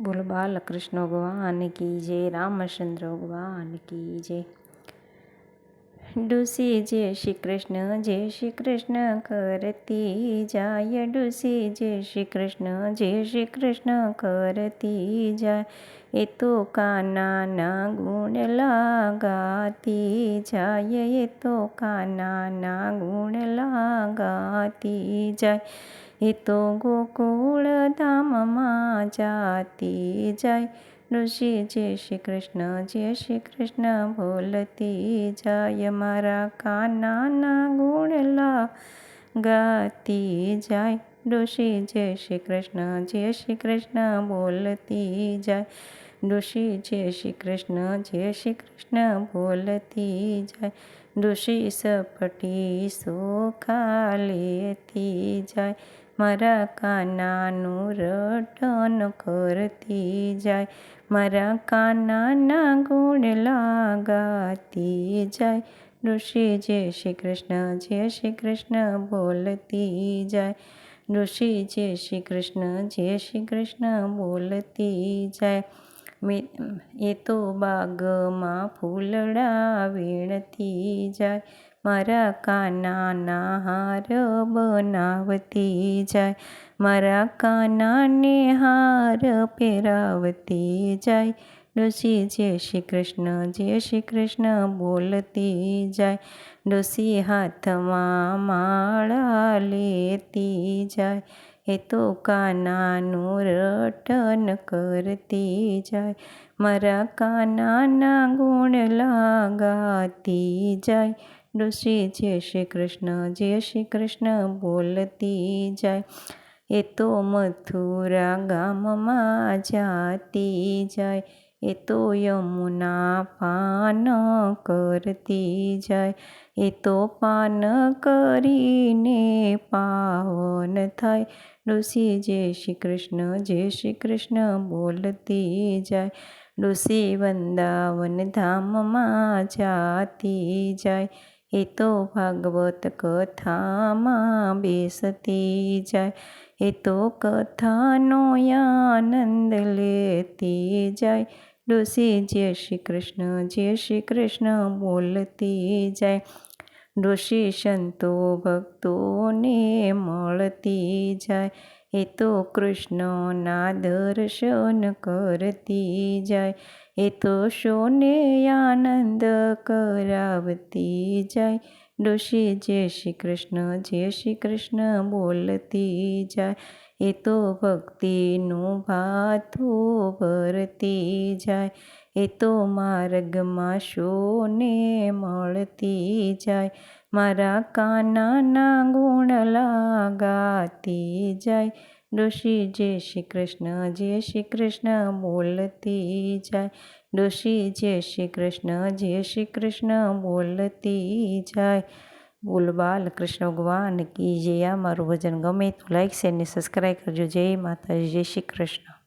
બોલ બાલકૃષ્ણ ભગવાન કી જય રામચંદ્ર ભગવાન કી જય ડુસી જય શ્રી કૃષ્ણ જય શ્રી કૃષ્ણ કરતી જાય ડુસી જય શ્રી કૃષ્ણ જય શ્રી કૃષ્ણ કરતી જાય એ તો કાનાના ગુણ લાગાતી જાય એ તો કાનાના ગુણ લાગાતી જાય એ તો ગોકુળ ધામમાં જાતી જાય ઋષિ જય શ્રી કૃષ્ણ જય શ્રી કૃષ્ણ બોલતી જાય મારા કાનાના ગુણલા ગાતી જાય ઋષિ જય શ્રી કૃષ્ણ જય શ્રી કૃષ્ણ બોલતી જાય ઋષિ જય શ્રી કૃષ્ણ જય શ્રી કૃષ્ણ બોલતી જાય ઋષિ સપટી સોખા લેતી જાય મારા કાનાનું રટન કરતી જાય. મારા કાનાના ગુણ લાગાતી જાય. ઋષિ જય શ્રી કૃષ્ણ, જય શ્રી કૃષ્ણ બોલતી જાય. ઋષિ જય શ્રી કૃષ્ણ, જય શ્રી કૃષ્ણ બોલતી જાય. એ તો બાગમાં ફૂલડા વીણતી જાય, મારા કાનાના હાર બનાવતી જાય, મારા કાનાને હાર પહેરાવતી જાય, ડોસી જય શ્રી કૃષ્ણ, જય શ્રી કૃષ્ણ બોલતી જાય, ડોસી હાથમાં માળા લેતી જાય એ તો કાનાનું રટન કરતી જાય. મારા કાનાના ગુણ લાગાતી જાય. ડોશી જય શ્રી કૃષ્ણ જય શ્રી કૃષ્ણ બોલતી જાય. એ તો મથુરા ગામમાં જાતી જાય. એ તો યમુના પાન કરતી જાય એ તો પાન કરીને પાવન થાય ડોસી જય શ્રી કૃષ્ણ જય શ્રી કૃષ્ણ બોલતી જાય ડોસી વૃંદાવન ધામમાં જાતી જાય એ તો ભાગવત કથામાં બેસતી જાય એ તો કથાનો આનંદ લેતી જાય ડોસી જય શ્રી કૃષ્ણ જય શ્રી કૃષ્ણ બોલતી જાય ડોશી સંતો ભક્તોને મળતી જાય એ તો કૃષ્ણના દર્શન કરતી જાય, એ તો શોને આનંદ કરાવતી જાય. ડોશી, જય શ્રી કૃષ્ણ, જય શ્રી કૃષ્ણ બોલતી જાય. એ તો ભક્તિનું ભાથું ભરતી જાય, એ તો માર્ગમાં શોને મળતી જાય. મારા કાનાના ગુણ લાગાતી જાય ડોશી જય શ્રી કૃષ્ણ જય શ્રી કૃષ્ણ બોલતી જાય ડોશી જય શ્રી કૃષ્ણ જય શ્રી કૃષ્ણ બોલતી જાય બોલ બાલ કૃષ્ણ ભગવાન કી જય આ મારું ભજન ગમે તો લાઈક શેર ને સબસ્ક્રાઈબ કરજો જય માતાજી જય શ્રી કૃષ્ણ